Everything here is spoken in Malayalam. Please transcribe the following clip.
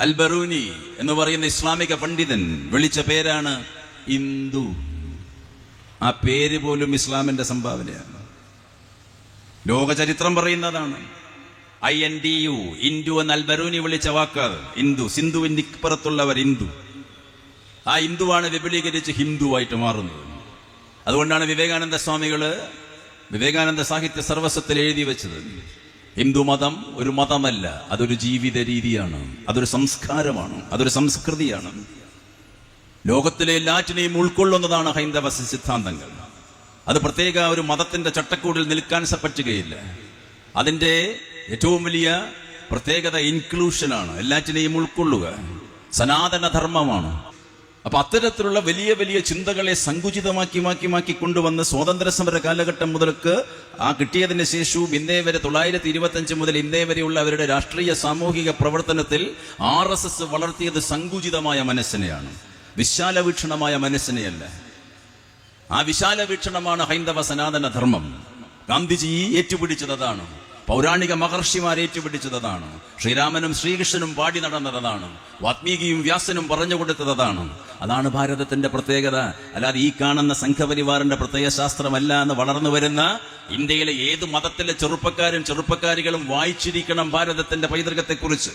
അൽ ബറൂനി എന്ന് പറയുന്ന ഇസ്ലാമിക പണ്ഡിതൻ വിളിച്ച പേരാണ് ഇന്ദു. ആ പേര് പോലും ഇസ്ലാമിന്റെ സംഭാവനയാണ്. ലോകചരിത്രം പറയുന്നതാണ്. I N D U Indu എന്ന് അൽ ബറൂനി വിളിച്ച വാക്ക് ഇന്ദു. സിന്ധുവിന്റെ ഇപ്പുറത്തുള്ളവർ ഇന്ദു. ആ ഹിന്ദുവാണ് വിപുലീകരിച്ച് ഹിന്ദുവായിട്ട് മാറുന്നത്. അതുകൊണ്ടാണ് വിവേകാനന്ദ സ്വാമികൾ വിവേകാനന്ദ സാഹിത്യ സർവസ്വത്തിൽ എഴുതി വെച്ചത്. ഹിന്ദു മതം ഒരു മതമല്ല. അതൊരു ജീവിത രീതിയാണ്. അതൊരു സംസ്കാരമാണ്. അതൊരു സംസ്കൃതിയാണ്. ലോകത്തിലെ എല്ലാറ്റിനെയും ഉൾക്കൊള്ളുന്നതാണ് ഹൈന്ദവ സിദ്ധാന്തങ്ങൾ. അത് പ്രത്യേക ഒരു മതത്തിന്റെ ചട്ടക്കൂടിൽ നിൽക്കാൻ സപ്പറ്റുകയില്ല പറ്റുകയില്ല. അതിന്റെ ഏറ്റവും വലിയ പ്രത്യേകത ഇൻക്ലൂഷനാണ്. എല്ലാറ്റിനെയും ഉൾക്കൊള്ളുക. സനാതന ധർമ്മമാണ് അപ്പൊ അത്തരത്തിലുള്ള വലിയ വലിയ ചിന്തകളെ സങ്കുചിതമാക്കി മാക്കി മാക്കി കൊണ്ടുവന്ന് സ്വാതന്ത്ര്യ സമര കാലഘട്ടം മുതൽക്ക് ആ കിട്ടിയതിന് ശേഷവും ഇന്നേ വരെ തൊള്ളായിരത്തി ഇരുപത്തി അഞ്ച് മുതൽ ഇന്നേ വരെയുള്ള അവരുടെ രാഷ്ട്രീയ സാമൂഹിക പ്രവർത്തനത്തിൽ ആർ എസ് എസ് വളർത്തിയത് സങ്കുചിതമായ മനസ്സിനെയാണ്. വിശാല വീക്ഷണമായ മനസ്സിനെയല്ല. ആ വിശാല വീക്ഷണമാണ് ഹൈന്ദവ സനാതന ധർമ്മം. ഗാന്ധിജി ഏറ്റുപിടിച്ചതാണ് പൗരാണിക മഹർഷിമാർ ഏറ്റുപിടിച്ചതാണ് ശ്രീരാമനും ശ്രീകൃഷ്ണനും പാടി നടന്നതാണ്. വാത്മീകിയും വ്യാസനും പറഞ്ഞു കൊടുത്തത് അതാണ് ഭാരതത്തിന്റെ പ്രത്യേകത. അല്ലാതെ ഈ കാണുന്ന സംഘപരിവാറിന്റെ പ്രത്യേക ശാസ്ത്രമല്ല എന്ന് വളർന്നു വരുന്ന ഇന്ത്യയിലെ ഏത് മതത്തിലെ ചെറുപ്പക്കാരും ചെറുപ്പക്കാരികളും വായിച്ചിരിക്കണം ഭാരതത്തിന്റെ പൈതൃകത്തെക്കുറിച്ച്.